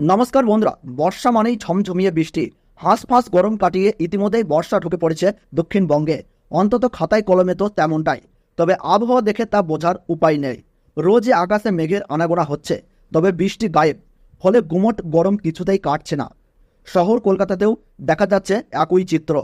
নমস্কার বন্ধুরা, বর্ষা মানেই ঝমঝমিয়ে বৃষ্টি। হাঁসফাঁস গরম কাটিয়ে ইতিমধ্যেই বর্ষা ঢুকে পড়েছে দক্ষিণবঙ্গে। অন্তত খাতায় কলমে তো তেমনটাই। তবে আবহাওয়া দেখে তা বোঝার উপায় নেই। রোজই আকাশে মেঘের আনাগোনা হচ্ছে, তবে বৃষ্টি গায়েব। ফলে গুমট গরম কিছুতেই কাটছে না। শহর কলকাতাতেও দেখা যাচ্ছে একই চিত্র।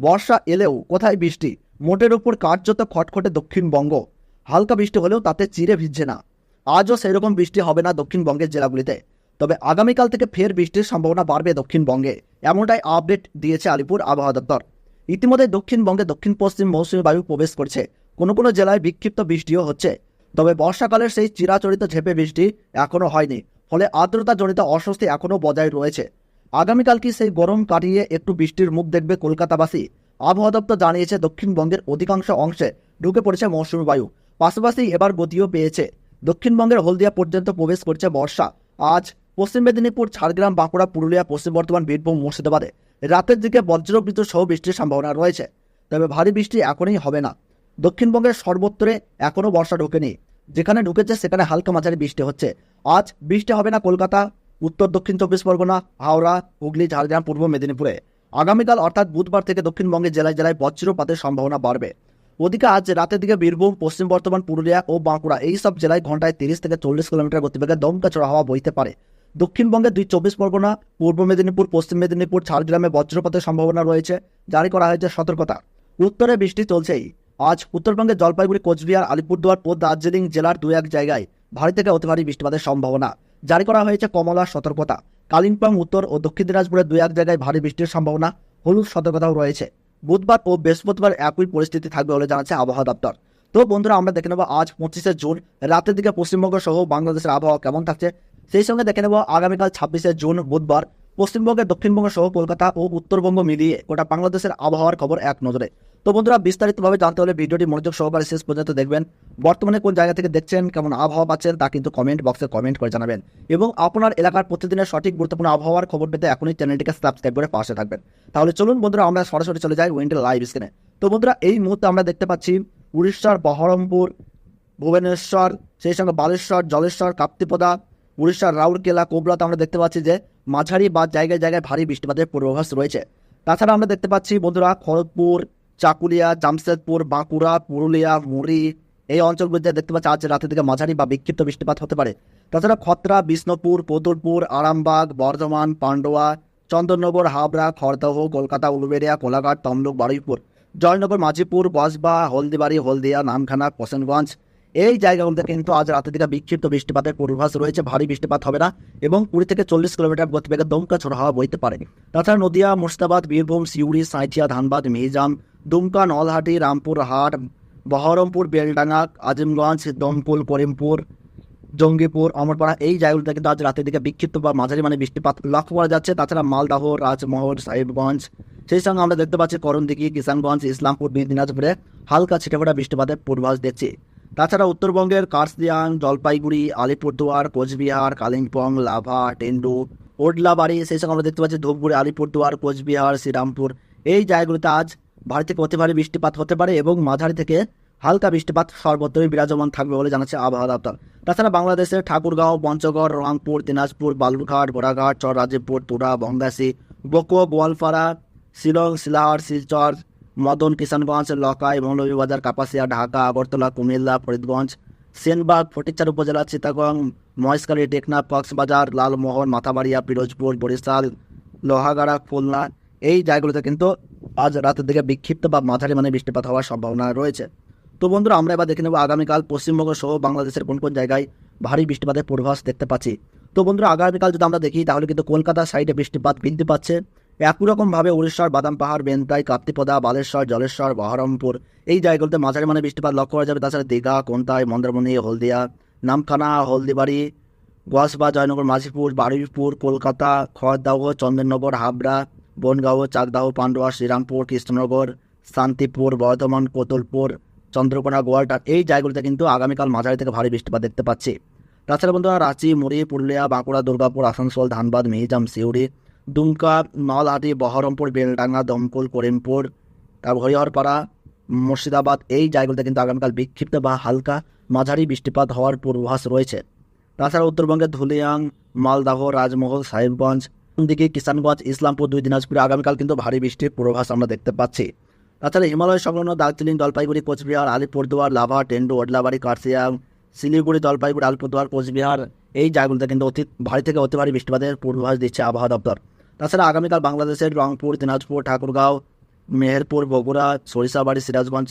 বর্ষা এলেও কোথায় বৃষ্টি? মোটের ওপর কার্যত খটখটে দক্ষিণবঙ্গ। হালকা বৃষ্টি হলেও তাতে চিরে ভিজছে না। আজও সেরকম বৃষ্টি হবে না দক্ষিণবঙ্গের জেলাগুলিতে। তবে আগামীকাল থেকে ফের বৃষ্টির সম্ভাবনা বাড়বে দক্ষিণবঙ্গে। এমনটাই আপডেট দিয়েছে আলিপুর আবহাওয়া দপ্তর। ইতিমধ্যে দক্ষিণবঙ্গে দক্ষিণ পশ্চিম মৌসুমী বায়ু প্রবেশ করছে। কোনো কোনো জেলায় বিক্ষিপ্ত বৃষ্টিও হচ্ছে। তবে বর্ষাকালের সেই চিরাচরিত ঝেপে বৃষ্টি এখনও হয়নি। ফলে আর্দ্রতাজনিত অস্বস্তি এখনও বজায় রয়েছে। আগামীকাল কি সেই গরম কাটিয়ে একটু বৃষ্টির মুখ দেখবে কলকাতাবাসী? আবহাওয়া দপ্তর জানিয়েছে, দক্ষিণবঙ্গের অধিকাংশ অংশে ঢুকে পড়েছে মৌসুমী বায়ু। পাশাপাশি এবার গতিও পেয়েছে। দক্ষিণবঙ্গের হলদিয়া পর্যন্ত প্রবেশ করছে বর্ষা। আজ পশ্চিম মেদিনীপুর, ঝাড়গ্রাম, বাঁকুড়া, পুরুলিয়া, পশ্চিম বর্ধমান, বীরভূম, মুর্শিদাবাদে রাতের দিকে বজ্রবিদ্যুৎ সহ বৃষ্টির সম্ভাবনা রয়েছে। তবে ভারী বৃষ্টি এখনই হবে না। দক্ষিণবঙ্গের সর্বত্রে এখনও বর্ষা ঢোকেনি। যেখানে ঢুকেছে, সেখানে হালকা মাঝারি বৃষ্টি হচ্ছে। আজ বৃষ্টি হবে না কলকাতা, উত্তর দক্ষিণ চব্বিশ পরগনা, হাওড়া, হুগলি, ঝাড়গ্রাম, পূর্ব মেদিনীপুরে। আগামীকাল অর্থাৎ বুধবার থেকে দক্ষিণবঙ্গের জেলায় জেলায় বজ্রপাতের সম্ভাবনা বাড়বে। ওদিকে আজ রাতের দিকে বীরভূম, পশ্চিম বর্ধমান, পুরুলিয়া ও বাঁকুড়া এই সব জেলায় ঘন্টায় তিরিশ থেকে চল্লিশ কিলোমিটার গতিবেগে দমকা চড়া হাওয়া বইতে পারে। দক্ষিণবঙ্গের দুই চব্বিশ পরগনা, পূর্ব মেদিনীপুর, পশ্চিম মেদিনীপুর, ঝাড়গ্রামে বজ্রপাতের সম্ভাবনা রয়েছে, জারি করা হয়েছে সতর্কতা। উত্তরে বৃষ্টি চলছেই। আজ উত্তরবঙ্গের জলপাইগুড়ি, কোচবিহার, আলিপুরদুয়ার ও দার্জিলিং জেলার দু এক জায়গায় ভারী থেকে অতি ভারী বৃষ্টিপাতের সম্ভাবনা। জারি করা হয়েছে কমলা সতর্কতা। কালিম্পং, উত্তর ও দক্ষিণ দিনাজপুরের দু এক জায়গায় ভারী বৃষ্টির সম্ভাবনা। হলুদ সতর্কতাও রয়েছে। বুধবার ও বৃহস্পতিবার একই পরিস্থিতি থাকবে বলে জানাচ্ছে আবহাওয়া দপ্তর। তো বন্ধুরা, আমরা দেখে নেব আজ পঁচিশে জুন। রাতের দিকে পশ্চিমবঙ্গ সহ বাংলাদেশের আবহাওয়া কেমন থাকছে সেই সঙ্গে দেখে নেব আগামীকাল ছাব্বিশে জুন, বুধবার পশ্চিমবঙ্গের দক্ষিণবঙ্গ সহ কলকাতা ও উত্তরবঙ্গ মিলিয়ে গোটা বাংলাদেশের আবহাওয়ার খবর এক নজরে। তো বন্ধুরা, বিস্তারিতভাবে জানতে হলে ভিডিওটি মনোযোগ সহকারে শেষ পর্যন্ত দেখবেন। বর্তমানে কোন জায়গা থেকে দেখছেন, কেমন আবহাওয়া পাচ্ছেন, তা কিন্তু কমেন্ট বক্সে কমেন্ট করে জানাবেন। এবং আপনার এলাকার প্রতিদিনের সঠিক গুরুত্বপূর্ণ আবহাওয়ার খবর পেতে এখনই চ্যানেলটিকে সাবস্ক্রাইব করে পাশে থাকবেন। তাহলে চলুন বন্ধুরা, আমরা সরাসরি চলে যাই উইন্টার লাইভ স্ক্রিনে তো বন্ধুরা, এই মুহূর্তে আমরা দেখতে পাচ্ছি উড়িষ্যার বহরমপুর, ভুবনেশ্বর, সেই সঙ্গে বালেশ্বর, জলেশ্বর, কাপ্তিপদা উড়িষ্যার রাউরকেলা, কোবরাতে আমরা দেখতে পাচ্ছি যে মাঝারি বা জায়গায় জায়গায় ভারী বৃষ্টিপাতের পূর্বাভাস রয়েছে। তাছাড়া আমরা দেখতে পাচ্ছি বন্ধুরা খড়গপুর, চাকুলিয়া, জামশেদপুর, বাঁকুড়া, পুরুলিয়া, মুড়ি এই অঞ্চলগুলিতে দেখতে পাচ্ছি আজ রাতের দিকে মাঝারি বা বিক্ষিপ্ত বৃষ্টিপাত হতে পারে। তাছাড়া খত্রা, বিষ্ণুপুর পদুরপুর আরামবাগ, বর্ধমান, পান্ডুয়া, চন্দননগর, হাবড়া, খড়দহ, কলকাতা, উলুবেড়িয়া, কোলাঘাট, তমলুক, বারুইপুর, জয়নগর, মাঝিপুর, বসবা, হলদিবাড়ি, হলদিয়া, নামখানা কোসেনগঞ্জ এই জায়গাগুলোতে কিন্তু আজ রাতের দিকে বিক্ষিপ্ত বৃষ্টিপাতের পূর্বাভাস রয়েছে। ভারী বৃষ্টিপাত হবে না এবং কুড়ি থেকে চল্লিশ কিলোমিটার গতিবেগে দমকা ছোড়া হাওয়া বইতে পারে। তাছাড়া নদিয়া, মুর্শিদাবাদ, বীরভূম, সিউড়ি, সাঁইথিয়া, ধানবাদ, মিহিজাম, দুমকা, নলহাটি রামপুর হাট বহরমপুর, বেলডাঙ্গা, আজিমগঞ্জ, দমকুল, করিমপুর, জঙ্গিপুর, অমরপাড়া এই জায়গাগুলোতে কিন্তু আজ রাতের দিকে বিক্ষিপ্ত বা মাঝারি মানে বৃষ্টিপাত লক্ষ্য করা যাচ্ছে। তাছাড়া মালদাহ, রাজমহল, সাহেবগঞ্জ, সেই সঙ্গে আমরা দেখতে পাচ্ছি করণদিঘি, কিষানগঞ্জ, ইসলামপুর দিনাজপুরে হালকা ছিটেফোঁটা বৃষ্টিপাতের পূর্বাভাস দেখছি তাছাড়া উত্তরবঙ্গের কার্সদিয়াং, জলপাইগুড়ি, আলিপুরদুয়ার, কোচবিহার, কালিম্পং, লাভা, টেন্ডু, ওডলাবাড়ি, সেই সঙ্গে আমরা দেখতে পাচ্ছি ধূপগুড়ি, আলিপুরদুয়ার, কোচবিহার, শ্রীরামপুর। এই জায়গাগুলিতে আজ ভারী থেকে অতি ভারী বৃষ্টিপাত হতে পারে এবং মাঝারি থেকে হালকা বৃষ্টিপাত সর্বত্রই বিরাজমান থাকবে বলে জানাচ্ছে আবহাওয়া দপ্তর। তাছাড়া বাংলাদেশের ঠাকুরগাঁও, পঞ্চগড়, রংপুর, দিনাজপুর, বালুরঘাট বোরাঘাট চররাজীবপুর তুরা বঙ্গাসী বকো গোয়ালপাড়া, শিলং শিলাহাট শিলচর মদন কিষানগঞ্জ, লকাই মৌলভীবাজার কাপাসিয়া, ঢাকা, আগরতলা, কুমিল্লা, ফরিদগঞ্জ, সেনবাগ ফটিকচার উপজেলা চিতাগং মহেশখালী টেকনা কক্সবাজার, লালমোহন, মাথাবাড়িয়া, পিরোজপুর, বরিশাল, লোহাগাড়া, খুলনা, এই জায়গাগুলোতে কিন্তু আজ রাতের দিকে বিক্ষিপ্ত বা মাঝারি মানে বৃষ্টিপাত হওয়ার সম্ভাবনা রয়েছে। তো বন্ধুরা, আমরা এবার দেখে নেব আগামীকাল পশ্চিমবঙ্গ সহ বাংলাদেশের কোন কোন জায়গায় ভারী বৃষ্টিপাতের পূর্বাভাস দেখতে পাচ্ছি। তো বন্ধুরা, আগামীকাল যদি আমরা দেখি, তাহলে কিন্তু কলকাতার সাইডে বৃষ্টিপাত বৃদ্ধি পাচ্ছে। একই রকমভাবে উড়িষ্যার বাদাম পাহাড় বেন্তাই কাপ্তিপদা, বালেশ্বর, জলেশ্বর, বহরমপুর, এই জায়গাগুলোতে মাঝারি মানে বৃষ্টিপাত লক্ষ্য করা যাবে। তাছাড়া দীঘা, কোনতাই, মন্দারমণি, হলদিয়া, নামখানা, হলদিবাড়ি গোয়াসবা জয়নগর, মাঝিপুর, বারুইপুর, কলকাতা, খড়দাহ চন্দননগর হাবড়া, বনগাঁও, চাকদাহ, পান্ডুয়া, শ্রীরামপুর, কৃষ্ণনগর, শান্তিপুর, বর্ধমান, কোতলপুর, চন্দ্রকোনা, গোয়ালটা, এই জায়গাগুলিতে কিন্তু আগামীকাল মাঝারি থেকে ভারী বৃষ্টিপাত দেখতে পাচ্ছি। তাছাড়া বন্ধুরা, রাঁচি, মুড়ি, পুরুলিয়া, বাঁকুড়া, দুর্গাপুর, আসানসোল, ধানবাদ, মিহিজাম, সিউড়ি দুমকা নলহাটি বহরমপুর, বেলডাঙ্গা, দমকল, করিমপুর তারপর হরিহরপাড়া মুর্শিদাবাদ, এই জায়গাগুলোতে কিন্তু আগামীকাল বিক্ষিপ্ত বা হালকা মাঝারি বৃষ্টিপাত হওয়ার পূর্বাভাস রয়েছে। তাছাড়া উত্তরবঙ্গের ধুলিয়াং, মালদাহ, রাজমহল, সাহেবগঞ্জ দিকে কিষানগঞ্জ, ইসলামপুর, দুই দিনাজপুরে আগামীকাল কিন্তু ভারী বৃষ্টির পূর্বাভাস আমরা দেখতে পাচ্ছি। তাছাড়া হিমালয় সংলগ্ন দার্জিলিং, জলপাইগুড়ি, কোচবিহার, আলিপুরদুয়ার, লাভা, টেন্ডু, ওডলাবাড়ি কার্সিয়াং শিলিগুড়ি, জলপাইগুড়ি, আলিপুরদুয়ার, কোচবিহার, এই জায়গাগুলোতে কিন্তু অতি ভারী থেকে অতি ভারী বৃষ্টিপাতের পূর্বাভাস দিচ্ছে আবহাওয়া দপ্তর। তাছাড়া আগামীকাল বাংলাদেশের রংপুর, দিনাজপুর, ঠাকুরগাঁও, মেহেরপুর, বগুড়া, সরিষাবাড়ি, সিরাজগঞ্জ,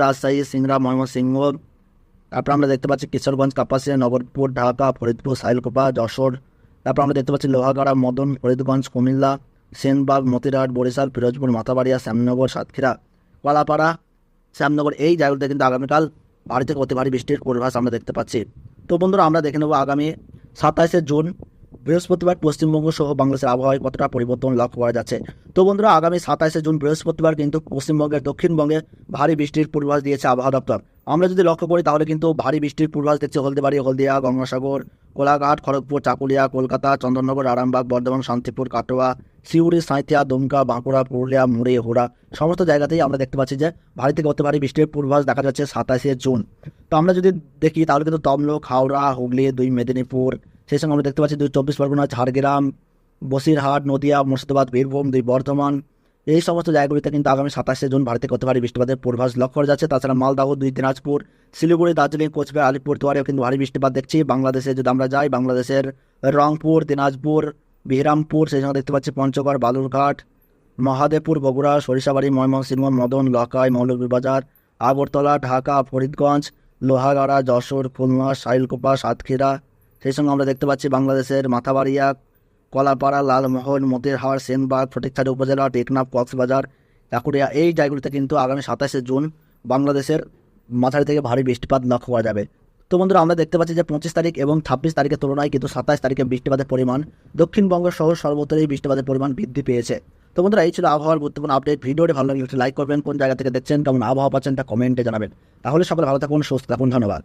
রাজশাহী, সিংড়া, ময়মনসিংহ, তারপর আমরা দেখতে পাচ্ছি কিশোরগঞ্জ, কাপাসিয়া, নগরপুর, ঢাকা, ফরিদপুর, সাইলকোপা, যশোর, তারপর আমরা দেখতে পাচ্ছি লোহাগাড়া, মদন, ফরিদগঞ্জ, কুমিল্লা, সেনবাগ, মতিরাট, বরিশাল, ফিরোজপুর, মাথাবাড়িয়া, শ্যামনগর, সাতক্ষীরা, কলাপাড়া, শ্যামনগর, এই জায়গাগুলোতে কিন্তু আগামীকাল ভারী থেকে অতি ভারী বৃষ্টির পূর্বাভাস আমরা দেখতে পাচ্ছি। তো বন্ধুরা, আমরা দেখে নেব আগামী সাতাশে জুন বৃহস্পতিবার পশ্চিমবঙ্গ সহ বাংলাদেশের আবহাওয়ায় কতটা পরিবর্তন লক্ষ্য করা যাচ্ছে? তো বন্ধুরা, আগামী সাতাশে জুন বৃহস্পতিবার কিন্তু পশ্চিমবঙ্গের দক্ষিণবঙ্গে ভারী বৃষ্টির পূর্বাভাস দিয়েছে আবহাওয়া দপ্তর। আমরা যদি লক্ষ্য করি, তাহলে কিন্তু ভারী বৃষ্টির পূর্বাভাস দেখছি হলদিবাড়ি, হলদিয়া, গঙ্গাসাগর, কোলাঘাট, খড়গপুর, চাকুলিয়া, কলকাতা, চন্দননগর, আরামবাগ, বর্ধমান, শান্তিপুর, কাটোয়া, সিউড়ি, সাঁইথিয়া, দুমকা, বাঁকুড়া, পুরুলিয়া, মুড়ি, হুড়া সমস্ত জায়গাতেই আমরা দেখতে পাচ্ছি যে ভারী থেকে অতি বৃষ্টির পূর্বাভাস দেখা যাচ্ছে সাতাশে জুন। তো আমরা যদি দেখি, তাহলে কিন্তু তমলুক, হাওড়া, হুগলি, দুই, মেদিনীপুর সেই সঙ্গে আমরা দেখতে পাচ্ছি দুই চব্বিশ পরগনা, ঝাড়গ্রাম, বসিরহাট, নদিয়া, মুর্শিদাবাদ, বীরভূম দুই বর্ধমান, এই সমস্ত জায়গাগুলিতে কিন্তু আগামী সাতাশে জুন ভারতে করতে পারে বৃষ্টিপাতের পূর্বাভাস লক্ষ্য করা যাচ্ছে। তাছাড়া মালদাহ, দুই দিনাজপুর, শিলিগুড়ি, দার্জিলিং, কোচবিহার আলিপুর আলিপুরদুয়ারেও কিন্তু ভারী বৃষ্টিপাত দেখছি। বাংলাদেশে যদি আমরা যাই, বাংলাদেশের রংপুর, দিনাজপুর, বিহরামপুর, সেই সঙ্গে দেখতে পাচ্ছি পঞ্চগড়, বালুরঘাট, মহাদেবপুর, বগুড়া, সরিষাবাড়ি, ময়মনসিংহ, মদন, লকাই, মৌলভীবাজার, আগরতলা, ঢাকা, ফরিদগঞ্জ, লোহাগাড়া, যশোর, খুলনা সাইলকোপা সাতক্ষীরা সেই সঙ্গে আমরা দেখতে পাচ্ছি বাংলাদেশের মাথাবাড়িয়া, কলাপাড়া, লালমোহন, মতিরহাট, সেনবাগ ফটিকছড়ি উপজেলা, টেকনাফ, কক্সবাজার কাকুরিয়া এই জায়গাগুলিতে কিন্তু আগামী সাতাশে জুন বাংলাদেশের মাথারি থেকে ভারী বৃষ্টিপাত লক্ষ্য করা যাবে। তো বন্ধুরা, আমরা দেখতে পাচ্ছি যে পঁচিশ তারিখ এবং ছাব্বিশ তারিখের তুলনায় কিন্তু সাতাশ তারিখে বৃষ্টিপাতের পরিমাণ দক্ষিণবঙ্গ সহ সর্বত্রই বৃষ্টিপাতের পরিমাণ বৃদ্ধি পেয়েছে। তো বন্ধুরা, এই ছিল আবহাওয়ার গুরুত্বপূর্ণ আপডেট ভিডিওটি ভালো লাগলে লাইক করবেন। কোন জায়গা থেকে দেখছেন, কেমন আবহাওয়া পাচ্ছেন তা কমেন্টে জানাবেন। তাহলে সকলে ভালো থাকুন, সুস্থ থাকুন, ধন্যবাদ।